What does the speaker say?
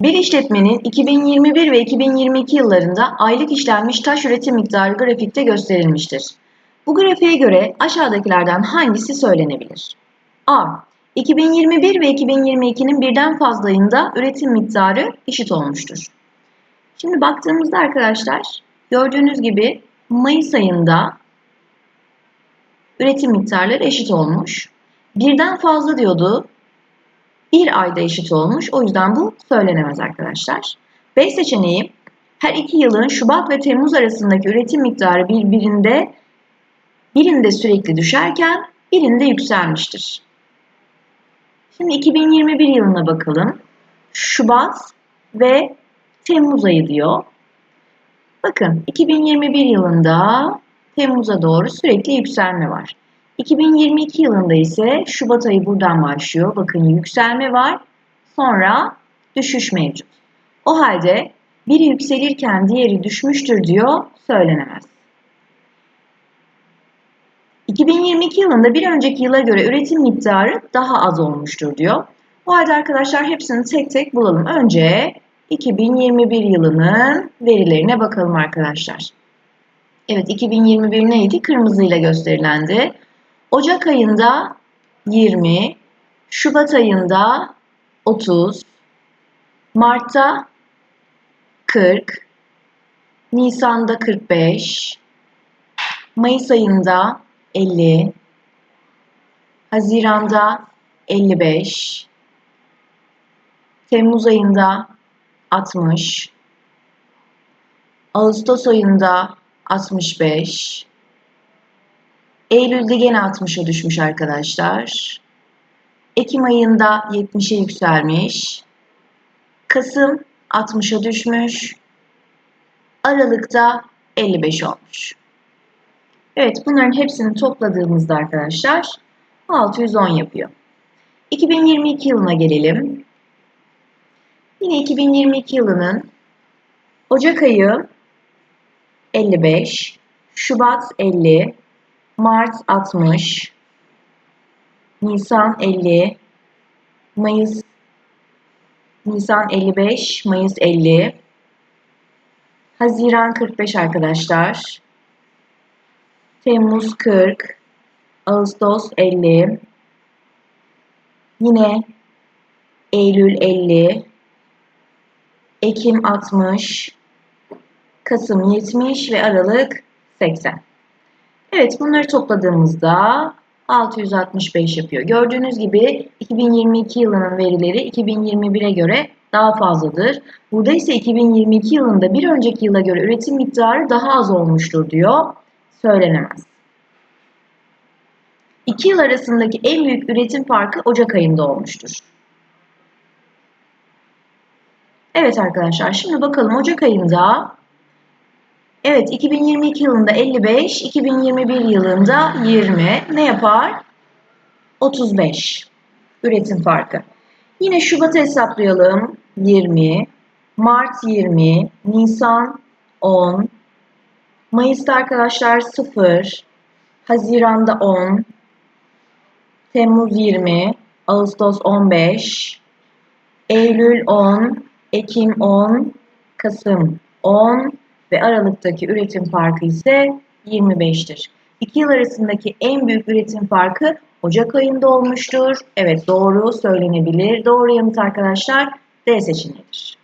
Bir işletmenin 2021 ve 2022 yıllarında aylık işlenmiş taş üretim miktarı grafikte gösterilmiştir. Bu grafiğe göre aşağıdakilerden hangisi söylenebilir? A. 2021 ve 2022'nin birden fazla ayında üretim miktarı eşit olmuştur. Şimdi baktığımızda arkadaşlar gördüğünüz gibi Mayıs ayında üretim miktarları eşit olmuş. Birden fazla diyordu. Bir ayda eşit olmuş. O yüzden bu söylenemez arkadaşlar. B seçeneği her iki yılın Şubat ve Temmuz arasındaki üretim miktarı birbirinde birinde sürekli düşerken birinde yükselmiştir. Şimdi 2021 yılına bakalım. Şubat ve Temmuz ayı diyor. Bakın 2021 yılında Temmuz'a doğru sürekli yükselme var. 2022 yılında ise Şubat ayı buradan başlıyor. Bakın yükselme var. Sonra düşüş mevcut. O halde biri yükselirken diğeri düşmüştür diyor söylenemez. 2022 yılında bir önceki yıla göre üretim miktarı daha az olmuştur diyor. Bu halde arkadaşlar hepsini tek tek bulalım. Önce 2021 yılının verilerine bakalım arkadaşlar. Evet 2021 neydi? Kırmızıyla gösterilendi. Ocak ayında 20, Şubat ayında 30, Mart'ta 40, Nisan'da 45, Mayıs ayında 50, Haziran'da 55, Temmuz ayında 60, Ağustos ayında 65, Eylül'de gene 60'a düşmüş arkadaşlar. Ekim ayında 70'e yükselmiş. Kasım 60'a düşmüş. Aralık'ta 55 olmuş. Evet bunların hepsini topladığımızda arkadaşlar 610 yapıyor. 2022 yılına gelelim. Yine 2022 yılının Ocak ayı 55, Şubat 50, Mart 60, Nisan 50, Mayıs Nisan 55, Mayıs 50, Haziran 45 arkadaşlar. Temmuz 40, Ağustos 50, yine Eylül 50, Ekim 60, Kasım 70 ve Aralık 80. Evet bunları topladığımızda 665 yapıyor. Gördüğünüz gibi 2022 yılının verileri 2021'e göre daha fazladır. Burada ise 2022 yılında bir önceki yıla göre üretim miktarı daha az olmuştur diyor. Söylenemez. İki yıl arasındaki en büyük üretim farkı Ocak ayında olmuştur. Evet arkadaşlar şimdi bakalım Ocak ayında Evet 2022 yılında 55, 2021 yılında 20 ne yapar? 35 üretim farkı. Yine Şubat'ı hesaplayalım. 20, Mart 20, Nisan 10, Mayıs'ta arkadaşlar 0, Haziran'da 10, Temmuz 20, Ağustos 15, Eylül 10, Ekim 10, Kasım 10 ve Aralık'taki üretim farkı ise 25'tir. İki yıl arasındaki en büyük üretim farkı Ocak ayında olmuştur. Evet doğru söylenebilir. Doğru yanıt arkadaşlar D seçeneğidir.